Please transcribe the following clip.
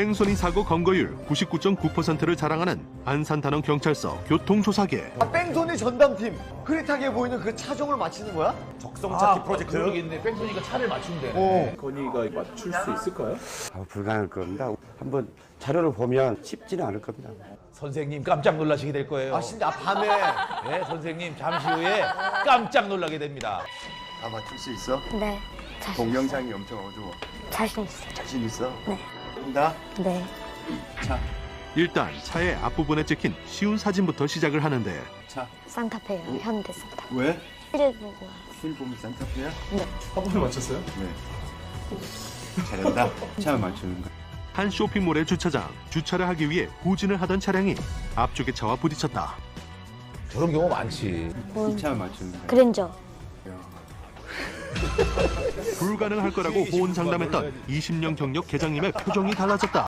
뺑소니 사고 검거율 99.9%를 자랑하는 안산단원 경찰서 교통조사계. 아, 뺑소니 전담팀 흐릿하게 보이는 그 차종을 맞히는 거야? 적성 찾기 프로젝트. 그러겠네. 뺑소니가 차를 맞춘대. 어. 건이가 맞출 수 있을까요? 아, 불가능할 겁니다. 한번 자료를 보면 쉽지는 않을 겁니다. 선생님 깜짝 놀라시게 될 거예요. 아 진짜 아, 밤에 네, 선생님 잠시 후에 깜짝 놀라게 됩니다. 다 맞출 수 있어? 네, 자신, 동영상이 엄청 어두워. 자신 있어요. 자신 있어? 네. 한다? 네. 일단 차의 앞부분에 찍힌 쉬운 사진부터 시작을 하는데 자, 산타페예요. 현대 산타. 왜? 피를 보고 보면 산타페야? 네. 한 번에 맞췄어요? 네. 잘한다. 차 맞추는 거. 한 쇼핑몰의 주차장 주차를 하기 위해 후진을 하던 차량이 앞쪽의 차와 부딪혔다. 저런 경우 많지. 뭐, 차 맞추는 거. 그랜저. 불가능할 거라고 호언장담했던 20년 경력 계장님의 표정이 달라졌다.